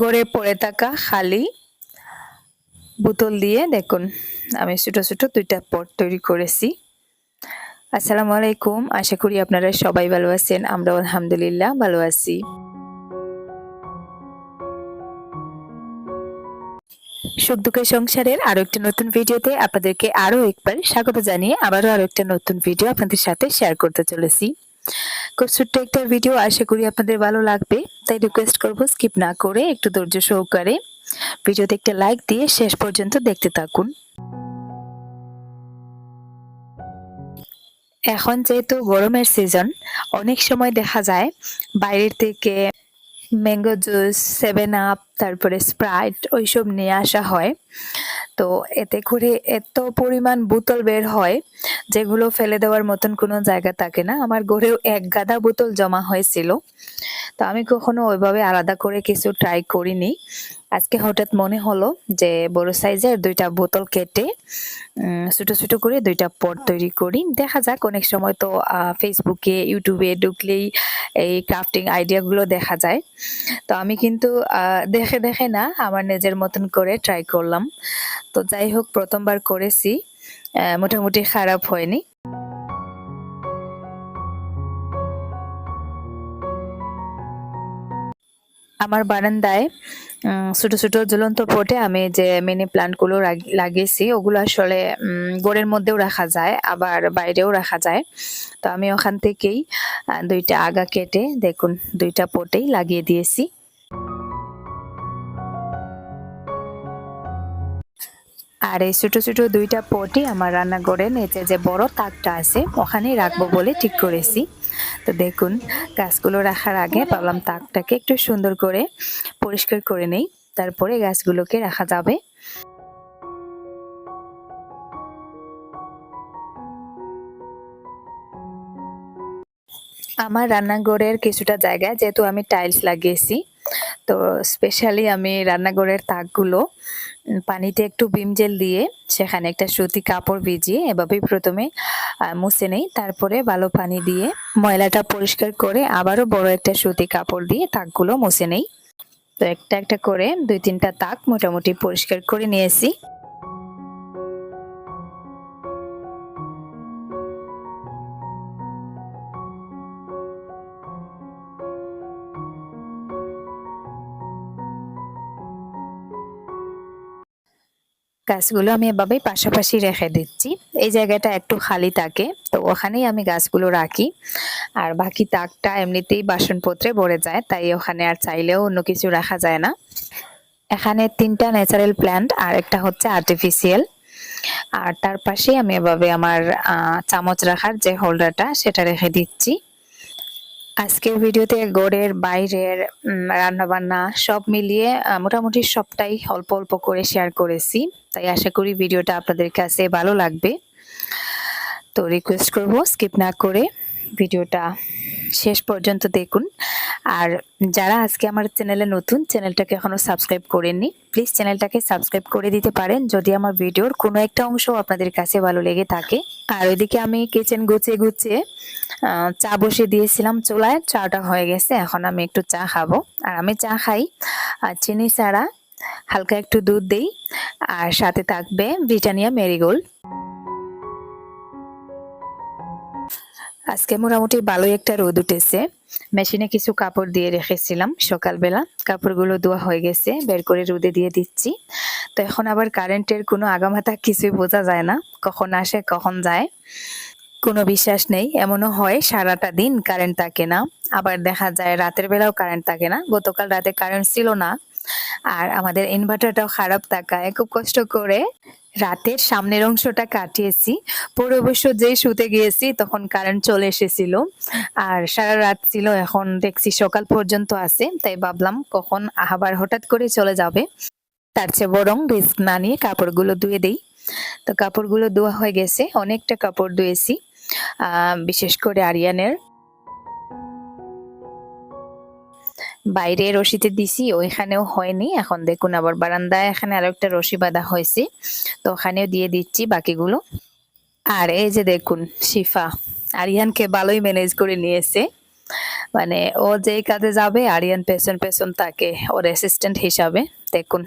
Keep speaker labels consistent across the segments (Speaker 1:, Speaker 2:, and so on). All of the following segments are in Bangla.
Speaker 1: গড়ে পড়ে থাকা খালি বোতল দিয়ে দেখুন, আমি ছোট ছোট দুইটা পট তৈরি করেছি। আসসালামু আলাইকুম, আশা করি আপনারা সবাই ভালো আছেন, আমরা আলহামদুলিল্লাহ ভালো আছি। সুখ দুঃখের সংসারের আরও একটি নতুন ভিডিওতে আপনাদেরকে আরও একবার স্বাগত জানিয়ে আবারও আরও একটা নতুন ভিডিও আপনাদের সাথে শেয়ার করতে চলেছি। খুব ছোট্ট একটা ভিডিও আশা করি আপনাদের ভালো লাগবে। তাই রিকোয়েস্ট করব স্কিপ না করে একটু ধৈর্য সহকারে ভিডিওতে একটা লাইক দিয়ে শেষ পর্যন্ত দেখতে থাকুন। এখন যেহেতু গরমের সিজন অনেক সময় দেখা যায় বাইরের থেকে ম্যাঙ্গো জুস সেভেন আপ তারপরে স্প্রাইট ওইসব নিয়ে আসা হয়। তো এতে করে এত পরিমাণ বোতল বের হয় যেগুলো ফেলে দেওয়ার মতন কোনো জায়গা থাকে না। আমার ঘরেও এক গাদা বোতল জমা হয়েছিল। তো আমি কখনো ওইভাবে আলাদা করে কিছু ট্রাই করিনি। আজকে হঠাৎ মনে হলো যে বড় সাইজের দুইটা বোতল কেটে ছোট ছোট করে দুইটা পট তৈরি করি। দেখা যাক, অনেক সময় তো ফেসবুকে ইউটিউবে ঢুকলেই এই ক্রাফটিং আইডিয়াগুলো দেখা যায়। তো আমি কিন্তু দেখে দেখে না, আমার নিজের মতন করে ট্রাই করলাম। তো যাই হোক, প্রথমবার করেছি মোটামুটি খারাপ হয়নি। আমার বারান্দায় ছোট ছোট ঝুলন্ত পটে আমি যে মিনি প্লান্টগুলো লাগিয়েছি, ওগুলো আসলে গোড়ের মধ্যেও রাখা যায়, আবার বাইরেও রাখা যায়। তো আমি ওখান থেকেই দুইটা আগা কেটে, দেখুন, দুইটা পটেই লাগিয়ে দিয়েছি। আর এই ছোট ছোট দুইটা পটই আমার রান্নাঘরের নিচে যে বড় তাকটা আছে, ওখানেই রাখব বলে ঠিক করেছি। তো দেখুন, গাছগুলো রাখার আগে ভাবলাম তাকটাকে একটু সুন্দর করে পরিষ্কার করে নেই, তারপরে গাছগুলোকে রাখা যাবে। আমার রান্নাঘরের কিছুটা জায়গায় যেহেতু আমি টাইলস লাগিয়েছি, তো স্পেশালি আমি রান্নাঘরের তাকগুলো পানিতে একটু বিম জেল দিয়ে সেখানে একটা সুতি কাপড় ভিজিয়ে এভাবেই প্রথমে মুছে নেই। তারপরে ভালো পানি দিয়ে ময়লাটা পরিষ্কার করে আবারও বড় একটা সুতি কাপড় দিয়ে তাকগুলো মুছে নেই। তো একটা একটা করে দুই তিনটা তাক মোটামুটি পরিষ্কার করে নিয়েছি। গাছগুলো আমি এভাবেই পাশাপাশি রেখে দিচ্ছি। এই জায়গাটা একটু খালি থাকে, তো ওখানেই আমি গাছগুলো রাখি। আর বাকি তাকটা এমনিতেই বাসনপত্রে ভরে যায়, তাই ওখানে আর চাইলেও অন্য কিছু রাখা যায় না। এখানে তিনটা ন্যাচারাল প্ল্যান্ট আর একটা হচ্ছে আর্টিফিশিয়াল আর তার পাশে আমি এভাবে আমার চামচ রাখার যে হোল্ডারটা সেটা রেখে দিচ্ছি। আজকের ভিডিওতে গড়ের, বাইরের রান্নাবান্না সব মিলিয়ে মোটামুটি সবটাই অল্প অল্প করে শেয়ার করেছি। তাই আশা করি ভিডিওটা আপনাদের কাছে ভালো লাগবে। তো রিকোয়েস্ট করব স্কিপ না করে ভিডিওটা শেষ পর্যন্ত দেখুন। আর যারা আজকে আমার চ্যানেলে নতুন, চ্যানেলটাকে এখনও সাবস্ক্রাইব করেননি প্লিজ চ্যানেলটাকে সাবস্ক্রাইব করে দিতে পারেন। যদি আমার ভিডিওর কোনো একটা অংশ আপনাদের কাছে ভালো লেগে থাকে। আর ওইদিকে আমি কিচেন গুছিয়ে গুছিয়ে চা বসে দিয়েছিলাম চুলায়। চাটা হয়ে গেছে, এখন আমি একটু চা খাব। আর আমি চা খাই, আর চিনি ছাড়া হালকা একটু দুধ দেই। আর সাথে থাকবে ব্রিটানিয়া মেরিগোল্ড। আজকে মোটামুটি ভালোই একটা রোদ উঠেছে। মেশিনে কিছু কাপড় দিয়ে রেখেছিলাম সকালবেলা। কাপড়গুলো ধোয়া হয়ে গেছে, বের করে রোদে দিয়ে দিচ্ছি। তো এখন আবার কারেন্টের কোনো আগামাথা কিছুই বোঝা যায় না, কখন আসে, কখন যায়। কোনো বিশ্বাস নেই, এমনও হয় সারাটা দিন কারেন্ট থাকে না। আবার দেখা যায় রাতের বেলাও কারেন্ট থাকে না। গতকাল রাতে কারেন্ট ছিল না আর আমাদের ইনভার্টারটাও খারাপ থাকায় খুব কষ্ট করে রাতের সামনের অংশটা কাটিয়েছি। পরে অবশ্য যেই শুতে গিয়েছি, তখন কারেন্ট চলে এসেছিল। আর সারা রাত ছিল, এখন দেখছি সকাল পর্যন্ত আছে। তাই ভাবলাম, কখন আবার হঠাৎ করে চলে যাবে? তার চেয়ে বরং রিস্ক না নিয়ে কাপড়গুলো ধুয়ে দেই। তো কাপড়গুলো ধোয়া হয়ে গেছে, অনেকটা কাপড় ধুয়েছি। বিশেষ করে আরিয়ানের। বাইরে রশিতে দিছি, ওইখানেও হয়নি। এখন দেখুন আবার বারান্দায় এখানে আরও একটা রশি বাঁধা হয়েছে, তো ওখানেও দিয়ে দিচ্ছি বাকিগুলো। আর এই যে দেখুন, শিফা, আরিয়ানকে ভালোই ম্যানেজ করে নিয়েছে। মানে ও যেই কাজে যাবে, আরিয়ান পেছন পেছন তাকে ওর অ্যাসিস্ট্যান্ট হিসাবে, দেখুন।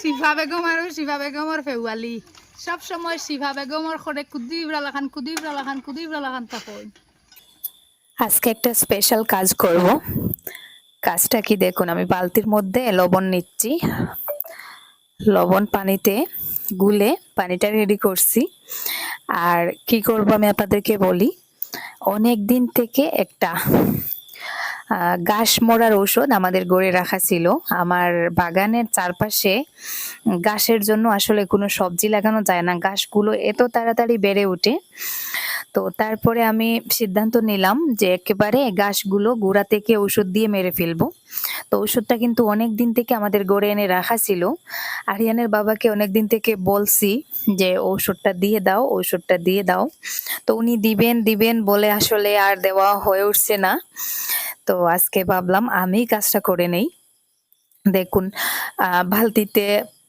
Speaker 2: শিফা বেগম আৰু শিফা বেগমৰ ফেউয়ালি সব সময় শিফা বেগমৰ সরে কুদি ইব্রালাখান কুদি ইব্রালাখান কুদি ইব্রালাখান তখন
Speaker 1: আজকে একটা স্পেশাল কাজ করব। কাজটা কি দেখুন, আমি বালতির মধ্যে লবণ নিচ্ছি। লবণ পানিতে গুলে পানিটা রেডি করছি। আর কি করব আমি আপনাদেরকে বলি, অনেক দিন থেকে একটা ঘাস মরার ঔষধ আমাদের গড়ে রাখা ছিল। আমার বাগানের চারপাশে ঘাসের জন্য আসলে কোনো সবজি লাগানো যায় না। ঘাসগুলো এত তাড়াতাড়ি বেড়ে ওঠে। তো তারপরে আমি সিদ্ধান্ত নিলাম যে একেবারে গাছগুলো গোড়া থেকে ওষুধ দিয়ে মেরে ফেলব। তো ওষুধটা কিন্তু অনেক দিন থেকে আমাদের গড়ে এনে রাখা ছিল। আরিয়ানের বাবাকে অনেক দিন থেকে বলছি যে ওষুধটা দিয়ে দাও ওষুধটা দিয়ে দাও। তো উনি দিবেন দিবেন বলে আসলে আর দেওয়া হয়ে উঠছে না। তো আজকে ভাবলাম আমি কাজটা করে নেই। দেখুন বালতিতে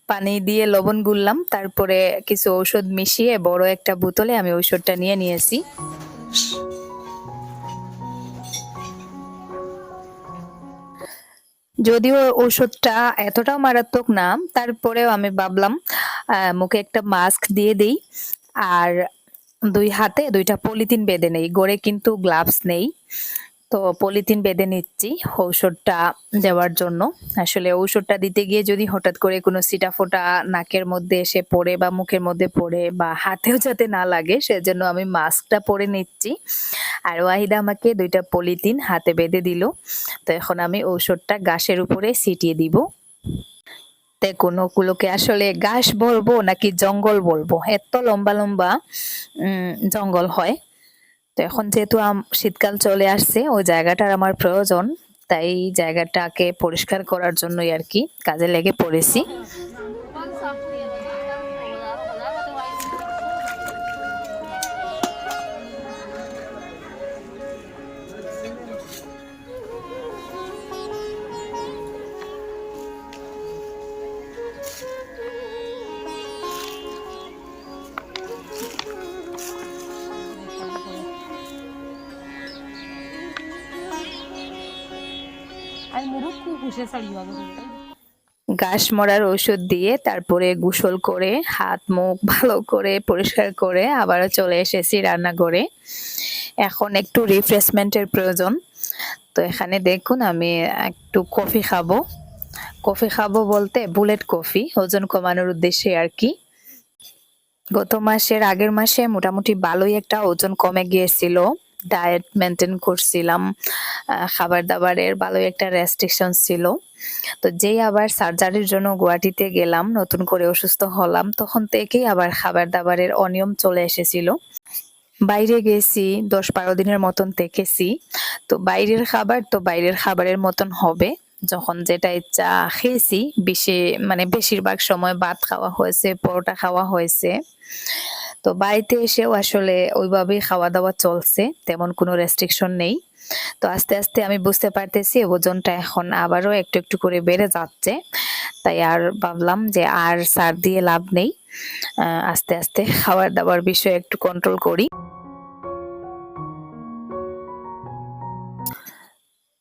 Speaker 1: পানি দিয়ে লবণ গুললাম, তারপরে কিছু ঔষধ মিশিয়ে বড় একটা বোতলে আমি ঔষধটা নিয়ে নিয়েছি। যদিও ঔষধটা এতটাও মারাত্মক না, তারপরেও আমি ভাবলাম মুখে একটা মাস্ক দিয়ে দেই, আর দুই হাতে দুইটা পলিথিন বেঁধে নেই, গড়ে কিন্তু গ্লাভস নেই। তো পলিথিন বেঁধে নিচ্ছি ঔষধটা দেওয়ার জন্য। আসলে ঔষধটা দিতে গিয়ে যদি হঠাৎ করে কোনো সিটা ফোটা নাকের মধ্যে এসে পড়ে বা মুখের মধ্যে পড়ে বা হাতেও যাতে না লাগে, সেজন্য আমি মাস্কটা পরে নিচ্ছি। আর ওয়াহিদা আমাকে দুইটা পলিথিন হাতে বেঁধে দিল। তো এখন আমি ঔষধটা গাছের উপরে ছিটিয়ে দিব। দেখুন, ওগুলোকে আসলে ঘাস বলব নাকি জঙ্গল বলব? এত লম্বা লম্বা জঙ্গল হয়। তো এখন যেহেতু শীতকাল চলে আসছে, ওই জায়গাটার আমার প্রয়োজন। তাই জায়গাটাকে পরিষ্কার করার জন্যই আর কি কাজে লেগে পড়েছি। ঘাস মরার ওষুধ দিয়ে তারপরে গোসল করে, হাত, মুখ ভালো করে পরিষ্কার করে আবারও চলে এসেছি রান্নাঘরে। এখন একটু রিফ্রেশমেন্টের প্রয়োজন। তো এখানে দেখুন, আমি একটু কফি খাব। কফি খাব বলতে বুলেট কফি, ওজন কমানোর উদ্দেশ্যে আর কি। গত মাসের আগের মাসে মোটামুটি ভালোই একটা ওজন কমে গিয়েছিল। ডায়েট মেনটেন করছিলাম খাবার দাবারের ভালোই একটা রেস্ট্রিকশন ছিল। তো যেই আবার সার্জারির জন্য গুয়াহাটিতে গেলাম, নতুন করে অসুস্থ হলাম, তখন থেকেই আবার খাবার দাবারের অনিয়ম চলে এসেছিল। বাইরে গেছি, দশ বারো দিনের মতন থেকেছি। তো বাইরের খাবার তো বাইরের খাবারের মতন হবে। যখন যেটা ইচ্ছা খেয়েছি, বেশি মানে বেশিরভাগ সময় ভাত খাওয়া হয়েছে, পরোটা খাওয়া হয়েছে। তো বাড়িতে এসেও আসলে ওইভাবেই খাওয়া দাওয়া চলছে, তেমন কোনো রেস্ট্রিকশন নেই। তো আস্তে আস্তে আমি বুঝতে পারতেছি ওজনটা এখন আবারও একটু একটু করে বেড়ে যাচ্ছে। তাই আর ভাবলাম যে আর সার দিয়ে লাভ নেই। আস্তে আস্তে খাবার দাবার বিষয়ে একটু কন্ট্রোল করি।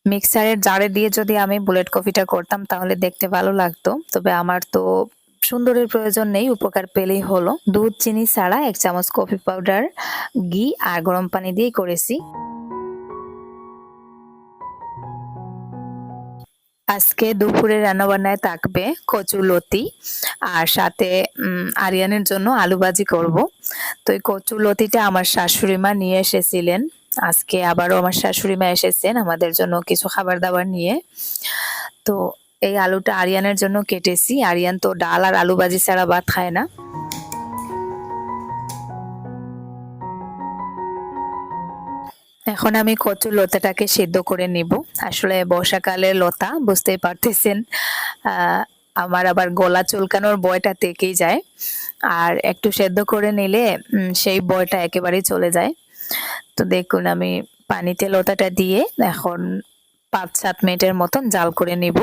Speaker 1: মিক্সারের জারে দিয়ে যদি আমি বুলেট কফিটা করতাম তাহলে দেখতে ভালো লাগতো। তবে আমার তো সুন্দরের প্রয়োজন নেই, উপকার পেলেই হলো। দুধ, চিনি ছাড়া এক চামচ কফি পাউডার, ঘি আর গরম পানি দিয়ে করেছি। আজকে দুপুরে রান্নাবান্নায় থাকবে কচু লতি আর সাথে আরিয়ানের জন্য আলু ভাজি করব। তো এই কচু লতিটা আমার শাশুড়ি মা নিয়ে এসেছিলেন। আজকে আবারও আমার শাশুড়ি মা এসেছেন আমাদের জন্য কিছু খাবার দাবার নিয়ে। তো এই আলুটা আরিয়ানের জন্য কেটেছি। আরিয়ান তো ডাল আর আলু ভাজি ছাড়া ভাত খায় না। এখন আমি কচু লতাটাকে সেদ্ধ করে নিব। আসলে বর্ষাকালের লতা, বুঝতেই পারতেছেন আমার আবার গলা চুলকানোর বয়টা থেকেই যায়। আর একটু সেদ্ধ করে নিলে সেই বয়টা একেবারেই চলে যায়। তো দেখুন, আমি পানিতে লতাটা দিয়ে এখন পাঁচ সাত মিনিটের মতন জাল করে নিব।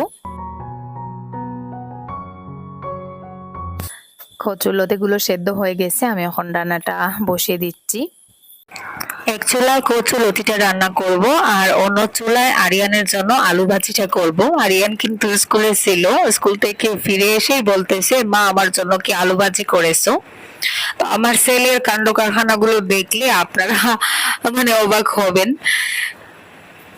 Speaker 1: কচুর লতিগুলো সেদ্ধ হয়ে গেছে, আমি এখন রান্নাটা বসিয়ে দিচ্ছি। এক চুলায় কচু লতিটা রান্না করব, আর অন্য চুলায় আরিয়ানের জন্য আলু ভাজিটা করব। আরিয়ান কিন্তু স্কুলে ছিল, স্কুল থেকে ফিরে এসেই বলতেছে, মা, আমার জন্য কি আলু ভাজি করেছ? তো আমার ছেলের কাণ্ড কারখানাগুলো দেখলে আপনারা মানে অবাক হবেন।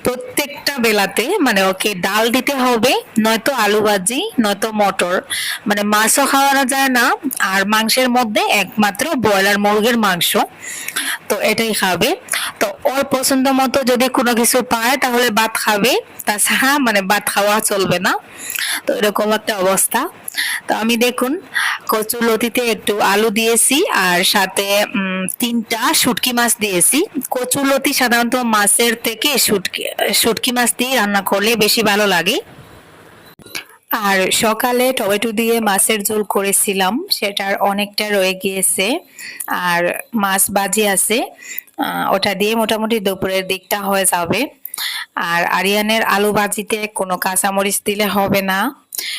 Speaker 1: প্রত্যেকটা বেলাতে মানে ওকে ডাল দিতে হবে, নয়তো আলু ভাজি, নয়তো মটর। মানে মাছও খাওয়ানো যায় না, আর মাংসের মধ্যে একমাত্র ব্রয়লার মুরগির মাংস। তো এটাই খাবে। তো ওর পছন্দ মতো যদি কোনো কিছু পায়, তাহলে ভাত খাবে। তাছাড়া মানে ভাত খাওয়া চলবে না। তো এরকম একটা অবস্থা। তো আমি দেখুন, কচু লতিতে একটু আলু দিয়েছি, আর সাথে তিনটা শুটকি মাছ দিয়েছি। কচু লতি সাধারণত মাছের থেকে শুটকি শুটকি মাছ দিয়ে রান্না করলে বেশি ভালো লাগে। আর সকালে টমেটো দিয়ে মাছের ঝোল করেছিলাম, সেটার অনেকটা রয়ে গিয়েছে। আর মাছ বাজি আছে। ওটা দিয়ে মোটামুটি দুপুরের দিকটা হয়ে যাবে। আর আরিয়ানের আলু ভাজিতে কোনো কাঁচামরিচ দিলে হবে না।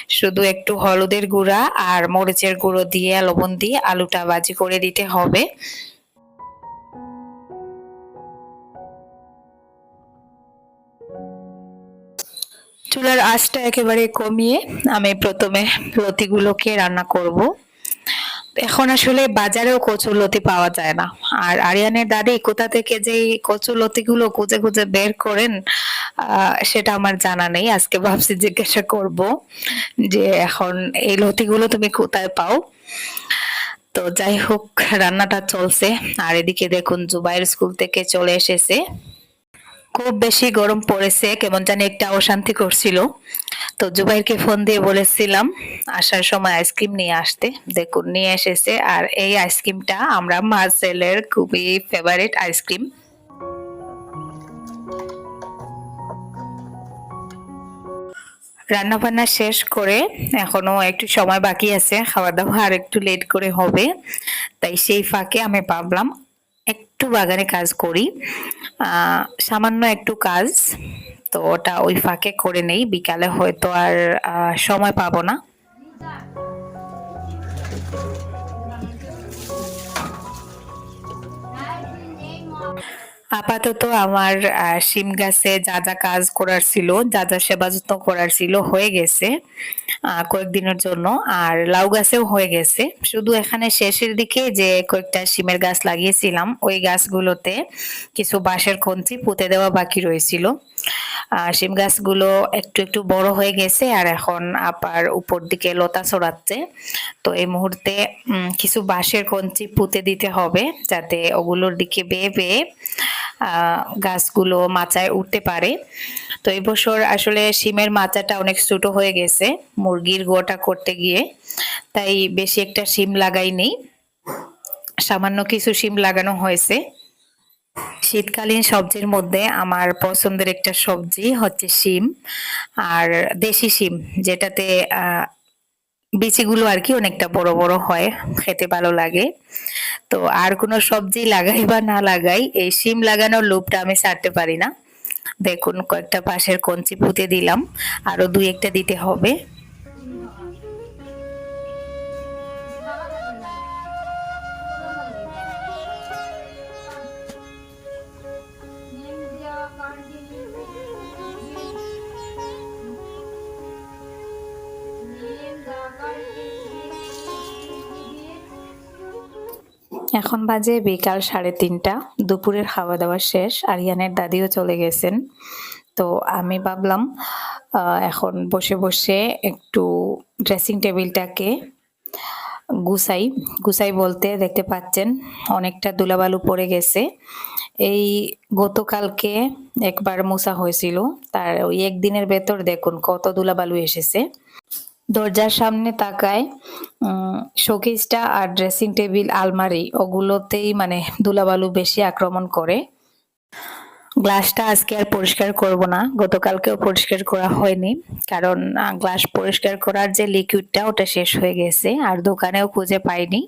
Speaker 1: শুধু একটু হলুদের গুঁড়া আর মরিচের গুঁড়ো দিয়ে, লবণ দিয়ে আলুটা ভাজি করে দিতে হবে। চুলার আঁচটা একেবারে কমিয়ে আমি প্রথমে লতিগুলোকে রান্না করব। এখন আসলে বাজারেও কচুর লতি পাওয়া যায় না। আর আরিয়ানের দাদি কোথা থেকে যে এই কচুর লতিগুলো খুঁজে খুঁজে বের করেন সেটা আমার জানা নেই। আজকে ভাবছি জিজ্ঞাসা করব যে এখন এই লতিগুলো তুমি কোথায় পাও? তো যাই হোক, রান্নাটা চলছে। আর এদিকে দেখুন, জুবাইর স্কুল থেকে চলে এসেছে। খুব বেশি গরম পড়েছে, কেমন জানি একটা অশান্তি করছিল। তো জুবাইরকে ফোন দিয়ে বলেছিলাম, আসার সময় আইসক্রিম নিয়ে আসতে। দেখুন, নিয়ে এসেছে, আর এই আইসক্রিমটা আমরা মার্সেলের খুবই ফেভারিট আইসক্রিম রান্না বান্না শেষ করে এখনও একটু সময় বাকি আছে, খাওয়া দাওয়া আর একটু লেট করে হবে। তাই সেই ফাঁকে আমি ভাবলাম একটু বাগানে কাজ করি। সামান্য একটু কাজ, তো ওটা ওই ফাঁকে করে নেই। বিকালে হয়তো আর সময় পাবো না। আপাতত আমার শিম গাছে যা যা কাজ করার ছিল, যা যা সেবা যত্ন করার ছিল হয়ে গেছে কয়েকদিনের জন্য। আর লাউ গাছেও হয়ে গেছে। শুধু এখানে শেষের দিকে যে কয়েকটা শিমের গাছ লাগিয়েছিলাম, ওই গাছগুলোতে কিছু বাঁশের কঞ্চি পুঁতে দেওয়া বাকি রয়েছিল। শিম গাছগুলো একটু একটু বড় হয়ে গেছে, আর এখন আপার উপর দিকে লতা ছড়াচ্ছে। তো এই মুহূর্তে কিছু বাঁশের কঞ্চি পুঁতে দিতে হবে, যাতে ওগুলোর দিকে বেয়ে বেয়ে গাছগুলো মাচায় উঠতে পারে। তো এই বছর আসলে শিমের মাচাটা অনেক ছোট হয়ে গেছে মুরগির গোটা করতে গিয়ে। তাই বেশি একটা শিম লাগাইনি সামান্য কিছু শিম লাগানো হয়েছে। শীতকালীন সবজির মধ্যে আমার পছন্দের একটা সবজি হচ্ছে শিম। আর দেশি শিম যেটাতে বিচিগুলো আর কি অনেকটা বড় বড় হয়, খেতে ভালো লাগে। তো আর কোনো সবজি লাগাই বা না লাগাই, এই সিম লাগানোর লোভটা আমি ছাড়তে পারি না। দেখুন, কয়েকটা পাশের কঞ্চি পুঁতে দিলাম, আরও দুই একটা দিতে হবে। এখন বাজে বিকাল সাড়ে তিনটা, দুপুরের খাওয়া দাওয়া শেষ, আরিয়ানের দাদিও চলে গেছেন। তো আমি ভাবলাম এখন বসে বসে একটু ড্রেসিং টেবিলটাকে গুসাই গুসাই বলতে দেখতে পাচ্ছেন, অনেকটা দুলাবালু পড়ে গেছে। এই গতকালকে একবার মোছা হয়েছিল। তার ওই একদিনের ভেতর দেখুন কত দুলাবালু এসেছে। দরজার সামনে তাকায় শোকেসটা আর ড্রেসিং টেবিল, আলমারি, ওগুলোতেই মানে ধুলাবালু বেশি আক্রমণ করে। গ্লাসটা আজকে আর পরিষ্কার করব না, গতকালকেও পরিষ্কার করা হয়নি, কারণ গ্লাস পরিষ্কার করার যে লিকুইডটা ওটা শেষ হয়ে গেছে, আর দোকানেও খুঁজে পাইনি।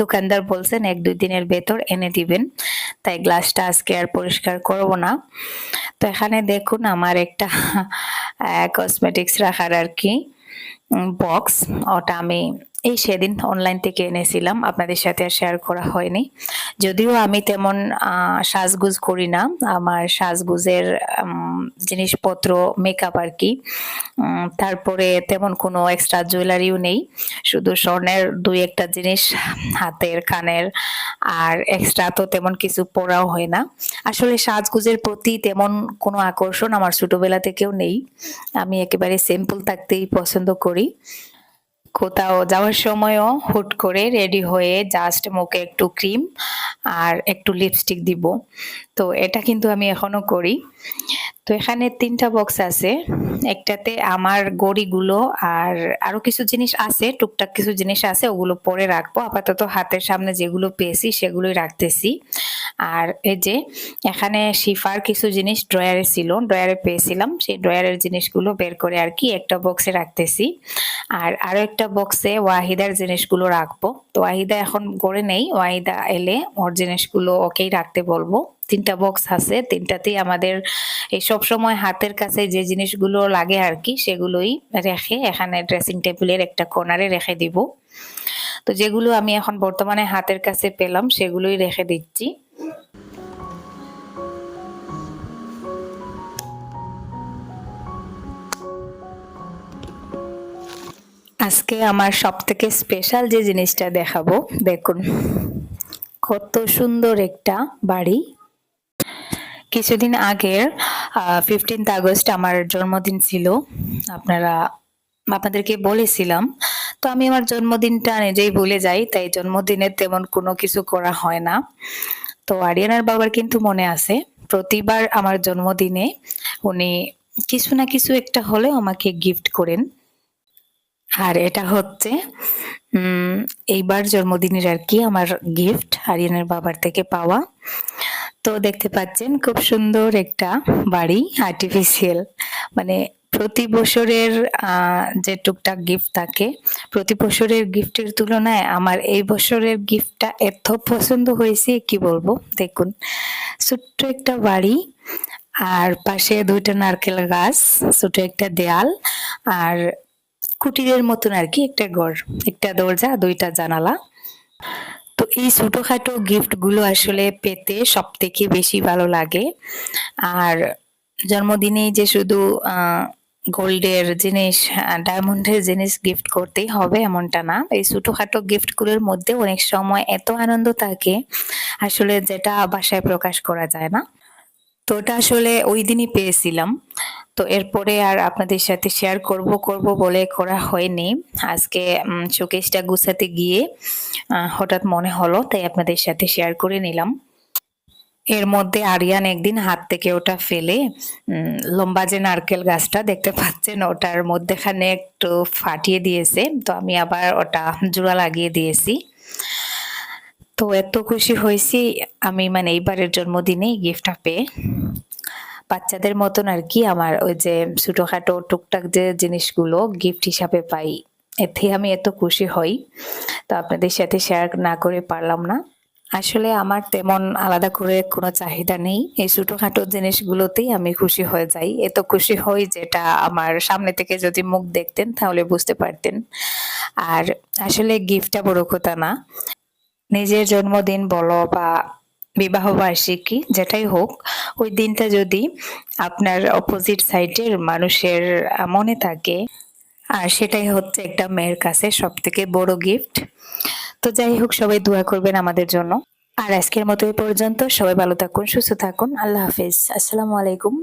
Speaker 1: দোকানদার বলছেন এক দুই দিনের ভেতর এনে দিবেন, তাই গ্লাসটা আজকে আর পরিষ্কার করব না। তো এখানে দেখুন আমার একটা কসমেটিক্স রাখার আর কি। বক্স ওটা আমি এই সেদিন অনলাইন থেকে এনেছিলাম। আপনাদের সাথে আর শেয়ার করা হয়নি। যদিও আমি তেমন সাজগুজ করি না। আমার সাজগুজের জিনিসপত্র মেকআপ আর কি। তারপরে তেমন কোনো এক্সট্রা জুয়েলারিও নেই। শুধু স্বর্ণের দুই একটা জিনিস, হাতের, কানের। আর এক্সট্রা তো তেমন কিছু পরাও হয় না। আসলে সাজগুজের প্রতি তেমন কোনো আকর্ষণ আমার ছোটবেলা থেকেও নেই। আমি একেবারে সিম্পল থাকতেই পছন্দ করি। কোথাও যাওয়ার সময়ও হুট করে রেডি হয়ে জাস্ট মুখে একটু ক্রিম আর একটু লিপস্টিক দিব। তো এটা কিন্তু আমি এখনও করি। তো এখানে তিনটা বক্স আছে। একটাতে আমার গড়িগুলো আর আরও কিছু জিনিস আছে, টুকটাক কিছু জিনিস আছে, ওগুলো পরে রাখব। আপাতত হাতের সামনে যেগুলো পেয়েছি সেগুলোই রাখতেছি। আর এই যে এখানে শিফার কিছু জিনিস ড্রয়ারে ছিল, ড্রয়ারে পেয়েছিলাম। সেই ড্রয়ারের জিনিসগুলো বের করে আর কি একটা বক্সে রাখতেছি। আর আরও একটা বক্সে ওয়াহিদার জিনিসগুলো রাখব। তো ওয়াহিদা এখন গড়ে নেই, ওয়াহিদা এলে ওর জিনিসগুলো ওকেই রাখতে বলব। তিনটা বক্স আছে, তিনটাতেই আমাদের এই সব সময় হাতের কাছে যে জিনিসগুলো লাগে আর কি, সেগুলোই রেখে এখানে ড্রেসিং টেবিলের একটা কর্নারে রেখে দিব। তো যেগুলো আমি এখন বর্তমানে হাতের কাছে পেলাম, সেগুলোই রেখে দিচ্ছি। আজকে আমার সব থেকে স্পেশাল যে জিনিসটা দেখাবো, দেখুন। কত সুন্দর একটা বাড়ি। কিছুদিন আগের ফিফটিন্থ আগস্ট আমার জন্মদিন ছিল। আপনারা, আপনাদেরকে বলেছিলাম, তো আমি আমার জন্মদিনটা নিজেই ভুলে যাই, তাই জন্মদিনে তেমন কোনো কিছু করা হয় না। তো আরিয়ানার বাবার কিন্তু মনে আছে, প্রতিবার আমার জন্মদিনে উনি কিছু না কিছু একটা হলেও আমাকে গিফট করেন। আর এটা হচ্ছে এইবার জন্মদিনের আর কি আমার গিফট আরিয়ানের বাবার থেকে পাওয়া। তো দেখতে পাচ্ছেন খুব সুন্দর একটা বাড়ি আর্টিফিশিয়াল মানে প্রতি বছরের যে টুকটাক গিফট থাকে, প্রতি বছরের গিফটের তুলনায় আমার এই বছরের গিফটটা এত পছন্দ হয়েছে, কি বলব? দেখুন, ছোট্ট একটা বাড়ি, আর পাশে দুইটা নারকেল গাছ ছোট একটা দেয়াল, আর কুটিরের মতন আর কি একটা ঘর, একটা দরজা, দুইটা জানালা। তো এই ছোটোখাটো গিফটগুলো আসলে পেতে সব থেকে বেশি ভালো লাগে। আর জন্মদিনে যে শুধু গোল্ডের জিনিস ডায়মন্ডের জিনিস গিফট করতেই হবে এমনটা না। এই ছোটোখাটো গিফটগুলোর মধ্যে অনেক সময় এত আনন্দ থাকে, আসলে যেটা বাসায় প্রকাশ করা যায় না। তো ওটা আসলে ওই দিনই পেয়েছিলাম। তো এরপরে আর আপনাদের সাথে শেয়ার করব করব বলে করা হয়নি। আজকে শোকেসটা গুছাতে গিয়ে হঠাৎ মনে হলো, তাই আপনাদের সাথে শেয়ার করে নিলাম। এর মধ্যে আরিয়ান একদিন হাত থেকে ওটা ফেলে লম্বা যে নারকেল গাছটা দেখতে পাচ্ছেন, ওটার মধ্যেখানে একটু ফাটিয়ে দিয়েছে। তো আমি আবার ওটা জোড়া লাগিয়ে দিয়েছি। তো এত খুশি হয়েছি আমি মানে এইবারের জন্মদিনে গিফটটা পেয়ে। বাচ্চাদের মতন আর কি আমার ওই যে ছোটোখাটো টুকটাক যে জিনিসগুলো গিফট হিসাবে পাই, এতে আমি এত খুশি হই। তো আপনাদের সাথে শেয়ার না করে পারলাম না। আসলে আমার তেমন আলাদা করে কোনো চাহিদা নেই। এই ছোটখাটো জিনিসগুলোতেই আমি খুশি হয়ে যাই। এত খুশি হই যেটা আমার সামনে থেকে যদি মুখ দেখতেন তাহলে বুঝতে পারতেন। আর আসলে গিফটটা বড় কথা না। নিজের জন্মদিন বলো বা বিবাহ বার্ষিকী যেটাই হোক, ওই দিনটা যদি আপনার অপোজিট সাইডের মানুষের মনে থাকে, আর সেটাই হচ্ছে একটা মেয়ের কাছে সব থেকে বড় গিফট তো যাই হোক, সবাই দোয়া করবেন আমাদের জন্য। আর আজকের মতো এই পর্যন্ত সবাই ভালো থাকুন, সুস্থ থাকুন। আল্লাহ হাফিজ। আসসালামু আলাইকুম।